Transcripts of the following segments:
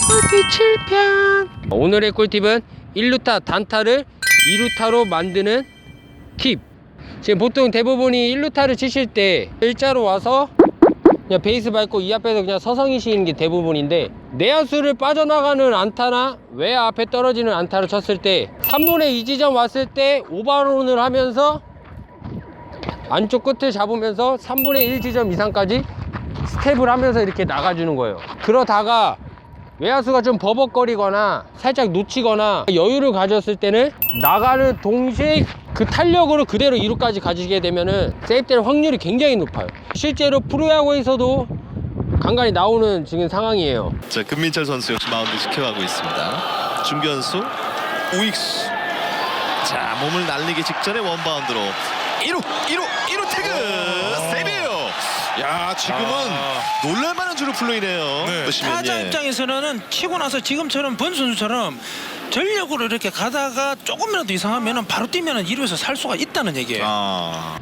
꿀팁 7편 오늘의 꿀팁은 1루타 단타를 2루타로 만드는 팁 지금 보통 대부분이 1루타를 치실 때 일자로 와서 그냥 베이스 밟고 이 앞에서 그냥 서성이시는 게 대부분인데 내야수를 빠져나가는 안타나 외 앞에 떨어지는 안타를 쳤을 때 3분의 2 지점 왔을 때 오버론을 하면서 안쪽 끝을 잡으면서 3분의 1 지점 이상까지 스텝을 하면서 이렇게 나가주는 거예요. 그러다가 외야수가 좀 버벅거리거나 살짝 놓치거나 여유를 가졌을 때는 나가는 동시에 그 탄력으로 그대로 2루까지 가지게 되면은 세이프될 확률이 굉장히 높아요. 실제로 프로야구에서도 간간히 나오는 지금 상황이에요. 자 금민철 선수 역시 마운드 지켜가고 있습니다. 중견수 우익수. 자 몸을 날리기 직전에 원바운드로 1루 1루 1루 태그. 야 지금은 놀랄만한 주루 플레이네요. 네. 보시면, 타자 예. 입장에서는 치고 나서 지금처럼 번 선수처럼 전력으로 이렇게 가다가 조금이라도 이상하면 바로 뛰면 1루에서 살 수가 있다는 얘기예요. 아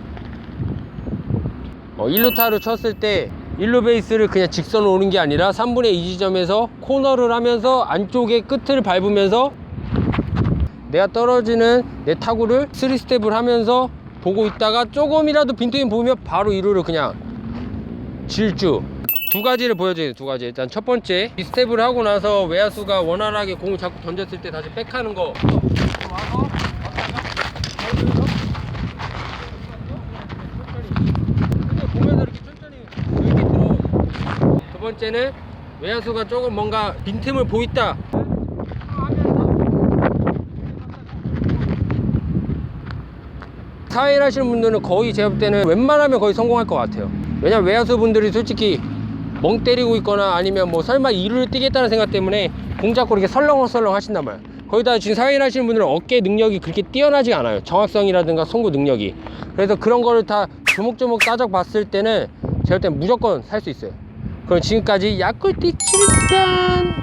어, 1루타를 쳤을 때 1루 베이스를 그냥 직선으로 오는 게 아니라 3분의 2 지점에서 코너를 하면서 안쪽의 끝을 밟으면서 내가 떨어지는 내 타구를 3스텝을 하면서 보고 있다가 조금이라도 빈틈이 보면 바로 2루를 그냥 질주 두 가지를 보여줘요 두 가지 일단 첫 번째 이 스텝을 하고 나서 외야수가 원활하게 공을 자꾸 던졌을 때 다시 백하는 거. 두 번째는 외야수가 조금 뭔가 빈틈을 보있다. 사회를 하시는 분들은 거의 제가 볼 때는 웬만하면 거의 성공할 것 같아요. 왜냐면 외야수 분들이 솔직히 멍 때리고 있거나 아니면 뭐 설마 이루를 뛰겠다는 생각 때문에 공 잡고 이렇게 설렁설렁 하신단 말이에요. 거기다 지금 사회를 하시는 분들은 어깨 능력이 그렇게 뛰어나지 않아요. 정확성이라든가 송구 능력이. 그래서 그런 거를 다 조목조목 따져 봤을 때는 제가 볼 땐 무조건 살 수 있어요. 그럼 지금까지 야꿀띠 7단